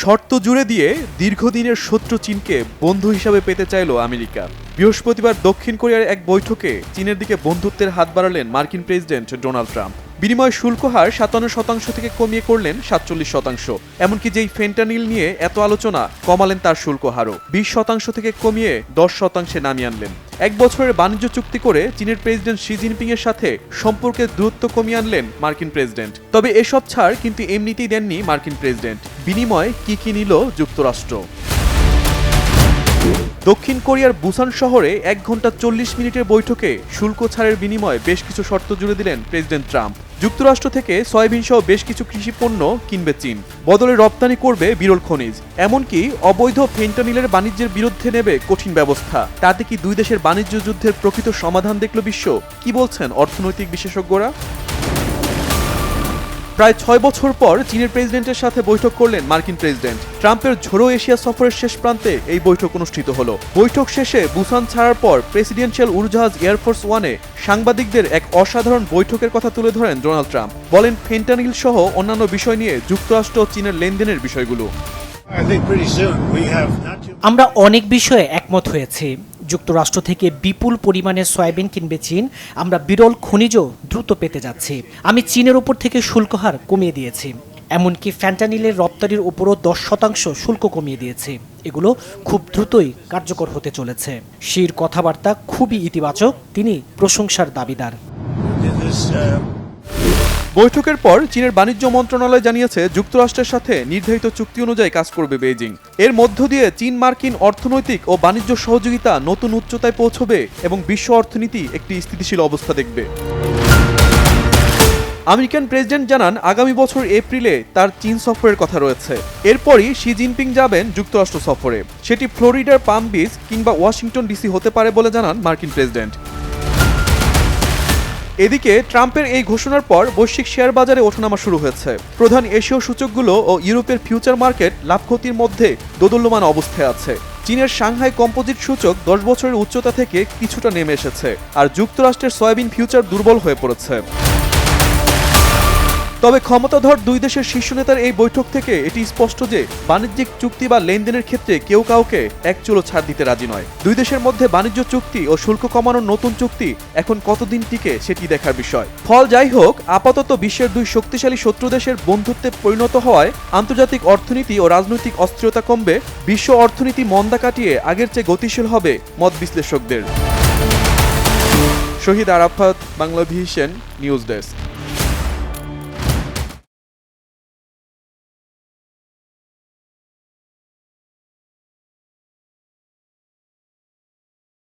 শর্ত জুড়ে দিয়ে দীর্ঘদিনের শত্রু চীনকে বন্ধু হিসাবে পেতে চাইল আমেরিকা। বৃহস্পতিবার দক্ষিণ কোরিয়ার এক বৈঠকে চীনের দিকে বন্ধুত্বের হাত বাড়ালেন মার্কিন প্রেসিডেন্ট ডোনাল্ড ট্রাম্প। বিনিময় শুল্ক হার সাতান্ন শতাংশ থেকে কমিয়ে করলেন সাতচল্লিশ শতাংশ। এমনকি যেই ফেন্টানিল নিয়ে এত আলোচনা, কমালেন তার শুল্ক হারও। বিশ শতাংশ থেকে কমিয়ে দশ শতাংশে নামিয়ে আনলেন। এক বছরের বাণিজ্য চুক্তি করে চীনের প্রেসিডেন্ট শি জিনপিং এর সাথে সম্পর্কের দূরত্ব কমিয়ে আনলেন মার্কিন প্রেসিডেন্ট। তবে এসব ছাড় কিন্তু এমনিতেই দেননি মার্কিন প্রেসিডেন্ট। বিনিময়ে কি কি নিল যুক্তরাষ্ট্র? দক্ষিণ কোরিয়ার বুসান শহরে এক ঘণ্টা চল্লিশ মিনিটের বৈঠকে শুল্ক ছাড়ের বিনিময়ে বেশ কিছু শর্ত জুড়ে দিলেন প্রেসিডেন্ট ট্রাম্প। যুক্তরাষ্ট্র থেকে সয়াবিন সহ বেশ কিছু কৃষি পণ্য কিনবে চীন। বদলে রপ্তানি করবে বিরল খনিজ। এমনকি অবৈধ ফেন্টানিলের বাণিজ্যের বিরুদ্ধে নেবে কঠিন ব্যবস্থা। তাতে কি দুই দেশের বাণিজ্য যুদ্ধের প্রকৃত সমাধান দেখল বিশ্ব? কি বলছেন অর্থনৈতিক বিশেষজ্ঞরা? প্রায় ছয় বছর পর চীনের প্রেসিডেন্টের সাথে বৈঠক করলেন মার্কিন প্রেসিডেন্ট। ট্রাম্পের ঝোড়ো এশিয়া সফরের শেষ প্রান্তে এই বৈঠক অনুষ্ঠিত হলো। বৈঠক শেষে বুসান ছাড়ার পর প্রেসিডেন্সিয়াল উড়োজাহাজ এয়ারফোর্স ওয়ানে সাংবাদিকদের এক অসাধারণ বৈঠকের কথা তুলে ধরেন ডোনাল্ড ট্রাম্প। বলেন ফেন্টানিল সহ অন্যান্য বিষয় নিয়ে যুক্তরাষ্ট্র ও চীনের লেনদেনের বিষয়গুলো। আমরা অনেক বিষয়ে একমত হয়েছি। যুক্তরাষ্ট্র থেকে বিপুল পরিমাণে সয়াবিন কিনবে চীন আমরা বিরল খনিজ দ্রুত পেতে যাচ্ছি। আমি চীনের উপর থেকে শুল্ক হার কমিয়ে দিয়েছি এমনকি ফ্যান্টানিলের রপ্তানির উপরও দশ শতাংশ শুল্ক কমিয়ে দিয়েছে। এগুলো খুব দ্রুতই কার্যকর হতে চলেছে। শির কথাবার্তা খুবই ইতিবাচক তিনি প্রশংসার দাবিদার. Uh, বৈঠকের পর চীনের বাণিজ্য মন্ত্রণালয় জানিয়েছে, যুক্তরাষ্ট্রের সাথে নির্ধারিত চুক্তি অনুযায়ী কাজ করবে বেইজিং। এর মধ্য দিয়ে চীন মার্কিন অর্থনৈতিক ও বাণিজ্য সহযোগিতা নতুন উচ্চতায় পৌঁছবে এবং বিশ্ব অর্থনীতি একটি স্থিতিশীল অবস্থা দেখবে। আমেরিকান প্রেসিডেন্ট জানান, আগামী বছর এপ্রিলে তার চীন সফরের কথা রয়েছে। এরপরই শি জিনপিং যাবেন যুক্তরাষ্ট্র সফরে। সেটি ফ্লোরিডার পাম বিচ কিংবা ওয়াশিংটন ডিসি হতে পারে বলে জানান মার্কিন প্রেসিডেন্ট। এদিকে ট্রাম্পের এই ঘোষণার পর বৈশ্বিক শেয়ার বাজারে ওঠানামা শুরু হয়েছে। প্রধান এশীয় সূচকগুলো ও ইউরোপের ফিউচার মার্কেট লাভ ক্ষতির মধ্যে দোদুল্যমান অবস্থায় আছে। চীনের সাংহাই কম্পোজিট সূচক দশ বছরের উচ্চতা থেকে কিছুটা নেমে এসেছে, আর যুক্তরাষ্ট্রের সয়াবিন ফিউচার দুর্বল হয়ে পড়েছে। তবে ক্ষমতাধর দুই দেশের শীর্ষ নেতার এই বৈঠক থেকে এটি স্পষ্ট যে বাণিজ্যিক চুক্তি বা লেনদেনের ক্ষেত্রে কেউ কাউকে এক চুলো ছাড় দিতে রাজি নয়। দুই দেশের মধ্যে বাণিজ্য চুক্তি ও শুল্ক কমানোর নতুন চুক্তি এখন কতদিন টিকে সেটি দেখার বিষয়। ফল যাই হোক, আপাতত বিশ্বের দুই শক্তিশালী শত্রু দেশের বন্ধুত্বে পরিণত হওয়ায় আন্তর্জাতিক অর্থনীতি ও রাজনৈতিক অস্থিরতা কমবে, বিশ্ব অর্থনীতি মন্দা কাটিয়ে আগের চেয়ে গতিশীল হবে মত বিশ্লেষকদের। Shahid Arafat Bangla vision news desk.